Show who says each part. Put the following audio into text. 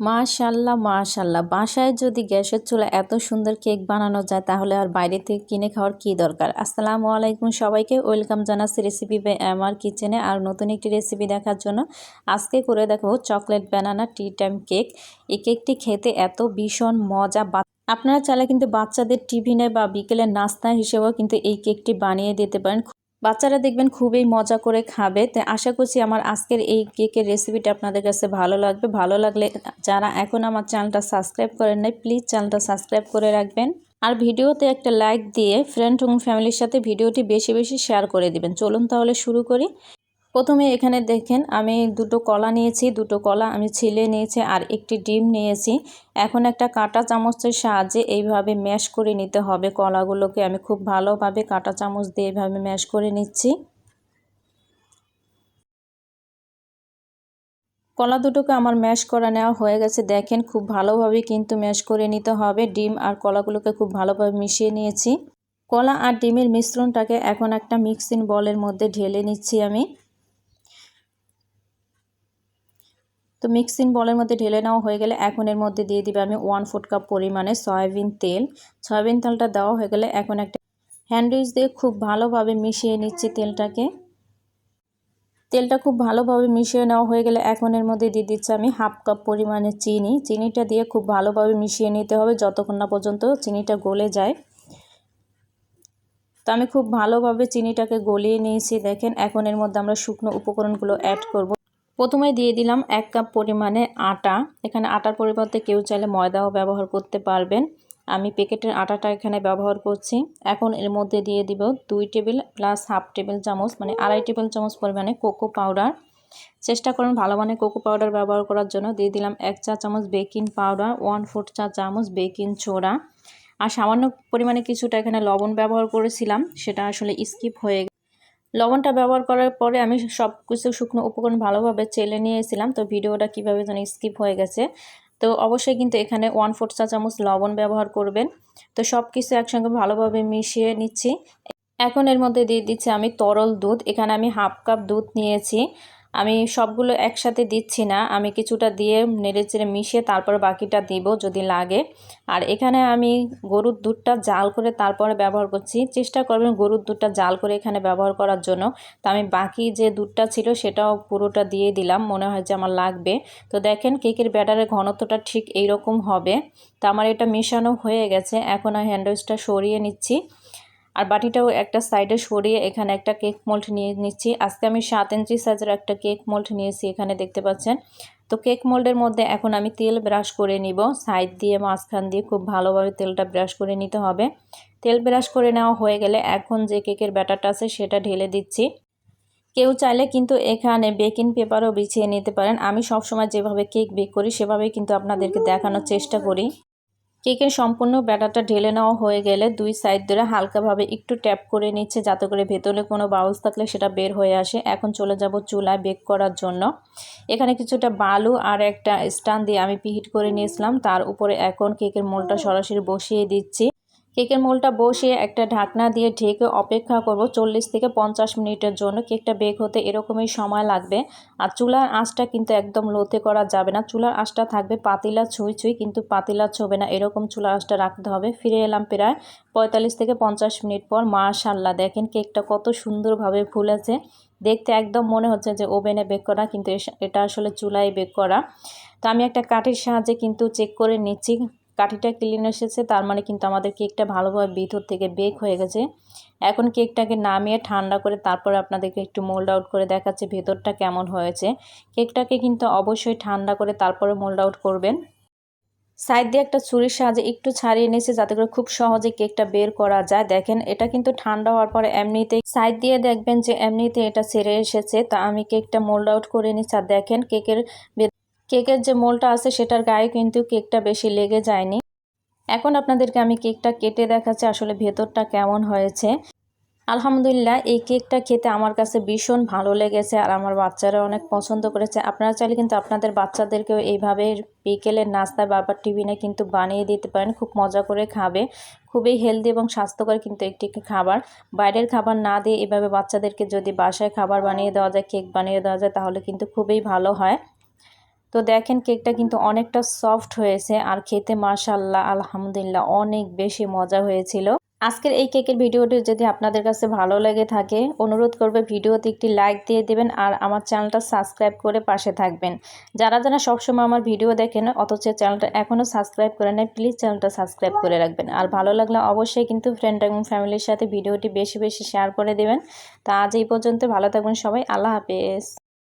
Speaker 1: মাশাল্লাহ মাশাল্লাহ। বাসায় যদি গ্যাসের চুলা এত সুন্দর কেক বানানো যায়, তাহলে আর বাইরে থেকে কিনে খাওয়ার কি দরকার? আসসালামু আলাইকুম সবাইকে। ওয়েলকাম জানাচ্ছি রেসিপি আমার কিচেনে আর নতুন একটি রেসিপি দেখার জন্য। আজকে করে দেখো chocolate banana tea time cake. এই কেকটি খেতে এত ভীষণ মজা বা আপনারা চাইলে কিন্তু বাচ্চাদের টিফিনে বা বিকেলের নাস্তা হিসেবেও কিন্তু এই কেকটি বানিয়ে দিতে পারেন। বাচ্চারা দেখবেন খুবই মজা করে খাবে। তাই আশা করছি আমার আজকের এই কেকের রেসিপিটা আপনাদের কাছে ভালো লাগবে। ভালো লাগলে যারা এখন আমার চ্যানেলটা সাবস্ক্রাইব করেন নাই প্লিজ চ্যানেলটা সাবস্ক্রাইব করে রাখবেন। আর ভিডিওতে একটা লাইক দিয়ে ফ্রেন্ড এবং ফ্যামিলির সাথে ভিডিওটি বেশি বেশি শেয়ার করে দিবেন। চলুন তাহলে শুরু করি। প্রথমে এখানে দেখেন, আমি দুটো কলা নিয়েছি, দুটো কলা আমি ছিলে নিয়েছি আর একটি ডিম নিয়েছি। এখন একটা কাঁটা চামচের সাহায্যে এইভাবে ম্যাশ করে নিতে হবে কলাগুলোকে। আমি খুব ভালোভাবে কাঁটা চামচ দিয়ে এইভাবে ম্যাশ করে নিচ্ছি। কলা দুটোকে আমার ম্যাশ করা নেওয়া হয়ে গেছে। দেখেন, খুব ভালোভাবে কিন্তু ম্যাশ করে নিতে হবে। ডিম আর কলাগুলোকে খুব ভালোভাবে মিশিয়ে নিয়েছি। কলা আর ডিমের মিশ্রণটাকে এখন একটা মিক্সিং বলের মধ্যে ঢেলে নিচ্ছি আমি। তো মিক্সিং বলের মধ্যে ঢেলে নেওয়া হয়ে গেলে এখন এর মধ্যে দিয়ে দিবে আমি ওয়ান ফুট কাপ পরিমাণে সয়াবিন তেল। সয়াবিন তেলটা দেওয়া হয়ে গেলে এখন একটা হ্যান্ডউইচ দিয়ে খুব ভালোভাবে মিশিয়ে নিচ্ছি তেলটাকে। তেলটা খুব ভালোভাবে মিশিয়ে নেওয়া হয়ে গেলে এখন এর মধ্যে দিয়ে দিচ্ছি আমি হাফ কাপ পরিমাণে চিনি। চিনিটা দিয়ে খুব ভালোভাবে মিশিয়ে নিতে হবে যতক্ষণ না পর্যন্ত চিনিটা গলে যায়। তো আমি খুব ভালোভাবে চিনিটাকে গলিয়ে নিয়েছি। দেখেন এখন এর মধ্যে আমরা শুকনো উপকরণগুলো অ্যাড করব। প্রথমে দিয়ে দিলাম এক কাপ পরিমাণে আটা। এখানে আটার পরিবর্তে কেউ চাইলে ময়দাও ব্যবহার করতে পারবেন। আমি প্যাকেটের আটাটা এখানে ব্যবহার করছি। এখন এর মধ্যে দিয়ে দিব দুই টেবিল প্লাস হাফ টেবিল চামচ মানে আড়াই টেবিল চামচ পরিমাণে কোকো পাউডার। চেষ্টা করুন ভালো মানে কোকো পাউডার ব্যবহার করার জন্য। দিয়ে দিলাম এক চা চামচ বেকিং পাউডার, ওয়ান ফোর চা চামচ বেকিং সোডা। আর সামান্য পরিমাণে কিছুটা এখানে লবণ ব্যবহার করেছিলাম, সেটা আসলে স্কিপ হয়ে লবণটা ব্যবহার করার পরে আমি সব কিছু শুকনো উপকরণ ভালোভাবে চেলে নিয়েছিলাম। তো ভিডিওটা কীভাবে যেন স্কিপ হয়ে গেছে। তো অবশ্যই কিন্তু এখানে ওয়ান ফোর চা চামচ লবণ ব্যবহার করবেন। তো সব কিছু একসঙ্গে ভালোভাবে মিশিয়ে নিচ্ছি। এখন এর মধ্যে দিয়ে দিচ্ছি আমি তরল দুধ। এখানে আমি হাফ কাপ দুধ নিয়েছি। আমি সবগুলো একসাথে দিচ্ছি না। আমি কিছুটা দিয়ে নেড়ে চেড়ে মিশিয়ে তারপর বাকিটা দিব যদি লাগে। আর এখানে আমি গরুর দুধটা জাল করে তারপরে ব্যবহার করছি। চেষ্টা করবেন গরুর দুধটা জাল করে এখানে ব্যবহার করার জন্য। তো আমি বাকি যে দুধটা ছিল সেটাও পুরোটা দিয়ে দিলাম। মনে হয় যে আমার লাগবে। তো দেখেন কেকের ব্যাটারের ঘনত্বটা ঠিক এইরকম হবে। তো আমার এটা মেশানো হয়ে গেছে। এখন আমি হ্যান্ডউইচটা সরিয়ে নিচ্ছি। আর বাটিটাও একটা সাইডে সরিয়ে এখানে একটা কেক মোল্ড নিয়ে নিচ্ছি। আজকে আমি সাত ইঞ্চি সাইজের একটা কেক মোল্ড নিয়েছি, এখানে দেখতে পাচ্ছেন। তো কেক মোল্ডের মধ্যে এখন আমি তেল ব্রাশ করে নিব। সাইড দিয়ে, মাঝখান দিয়ে খুব ভালোভাবে তেলটা ব্রাশ করে নিতে হবে। তেল ব্রাশ করে নেওয়া হয়ে গেলে এখন যে কেকের ব্যাটারটা আছে সেটা ঢেলে দিচ্ছি। কেউ চাইলে কিন্তু এখানে বেকিং পেপারও বিছিয়ে নিতে পারেন। আমি সবসময় যেভাবে কেক বেক করি সেভাবেই কিন্তু আপনাদেরকে দেখানোর চেষ্টা করি। কেকের সম্পূর্ণ ব্যাটারটা ঢেলে নেওয়া হয়ে গেলে দুই সাইড ধরে হালকাভাবে একটু ট্যাপ করে নিচ্ছে যাতে করে ভেতরে কোনো বাউলস থাকলে সেটা বের হয়ে আসে। এখন চলে যাব চুলায় বেক করার জন্য। এখানে কিছুটা বালু আর একটা স্টান দিয়ে আমি পিহিট করে নিয়েছিলাম। তার উপরে এখন কেকের মোলটা সরাসরি বসিয়ে দিচ্ছি। কেকের মোলটা বসিয়ে একটা ঢাকনা দিয়ে ঢেকে অপেক্ষা করব চল্লিশ থেকে পঞ্চাশ মিনিটের জন্য। কেকটা বেক হতে এরকমই সময় লাগবে। আর চুলার আঁচটা কিন্তু একদম লোতে করা যাবে না। চুলার আঁচটা থাকবে পাতিলা ছুঁই ছুঁই, কিন্তু পাতিলা ছবে না। এরকম চুলার আঁচটা রাখতে হবে। ফিরে এলাম প্রায় পঁয়তাল্লিশ থেকে পঞ্চাশ মিনিট পর। মাশাল্লাহ, দেখেন কেকটা কত সুন্দরভাবে ফুলেছে। দেখতে একদম মনে হচ্ছে যে ওভেনে বেক করা, কিন্তু এটা আসলে চুলায় বেক করা। তো আমি একটা কাঠের সাহায্যে কিন্তু চেক করে নিচ্ছি। কাঠিটা ক্লিন এসেছে, তার মানে কিন্তু আমাদের কেকটা ভালোভাবে ভিতর থেকে বেক হয়ে গেছে। এখন কেকটাকে নামিয়ে ঠান্ডা করে তারপরে আপনাদেরকে একটু মোল্ড আউট করে দেখাচ্ছে ভেতরটা কেমন হয়েছে। কেকটাকে কিন্তু অবশ্যই ঠান্ডা করে তারপরে মোল্ড আউট করবেন। সাইড দিয়ে একটা ছুরির সাহায্যে একটু ছাড়িয়ে নিয়েছে যাতে করে খুব সহজে কেকটা বের করা যায়। দেখেন, এটা কিন্তু ঠান্ডা হওয়ার পরে এমনিতেই সাইড দিয়ে দেখবেন যে এমনিতে এটা ছেড়ে এসেছে, তা আমি কেকটা মোল্ড আউট করে নিচ্ছি। আর দেখেন কেকের কেকের যে মোলটা আছে সেটার গায়ে কিন্তু কেকটা বেশি লেগে যায়নি। এখন আপনাদেরকে আমি কেকটা কেটে দেখাচ্ছি আসলে ভেতরটা কেমন হয়েছে। আলহামদুলিল্লাহ, এই কেকটা খেতে আমার কাছে ভীষণ ভালো লেগেছে আর আমার বাচ্চারা অনেক পছন্দ করেছে। আপনারা চাইলে কিন্তু আপনাদের বাচ্চাদেরকেও এইভাবে বিকেলের নাস্তা বাবার টিফিনে কিন্তু বানিয়ে দিতে পারেন। খুব মজা করে খাবে। খুবই হেলদি এবং স্বাস্থ্যকর কিন্তু একটি খাবার। বাইরের খাবার না দিয়ে এভাবে বাচ্চাদেরকে যদি বাসায় খাবার বানিয়ে দেওয়া যায়, কেক বানিয়ে দেওয়া যায়, তাহলে কিন্তু খুবই ভালো হয়। তো দেখেন কেকটা কিন্তু অনেকটা সফট হয়েছে আর খেতে মাশাল্লাহ আলহামদুলিল্লাহ অনেক বেশি মজা হয়েছিল। আজকের এই কেকের ভিডিওটি যদি আপনাদের কাছে ভালো লেগে থাকে, অনুরোধ করবে ভিডিওতে একটি লাইক দিয়ে দেবেন আর আমার চ্যানেলটা সাবস্ক্রাইব করে পাশে থাকবেন। যারা যারা সবসময় আমার ভিডিও দেখেন, অথচ চ্যানেলটা এখনও সাবস্ক্রাইব করে নেয় প্লিজ চ্যানেলটা সাবস্ক্রাইব করে রাখবেন। আর ভালো লাগলে অবশ্যই কিন্তু ফ্রেন্ড এবং ফ্যামিলির সাথে ভিডিওটি বেশি বেশি শেয়ার করে দেবেন। তা আজ এই পর্যন্ত ভালো থাকবেন সবাই, আল্লাহ হাফেজ।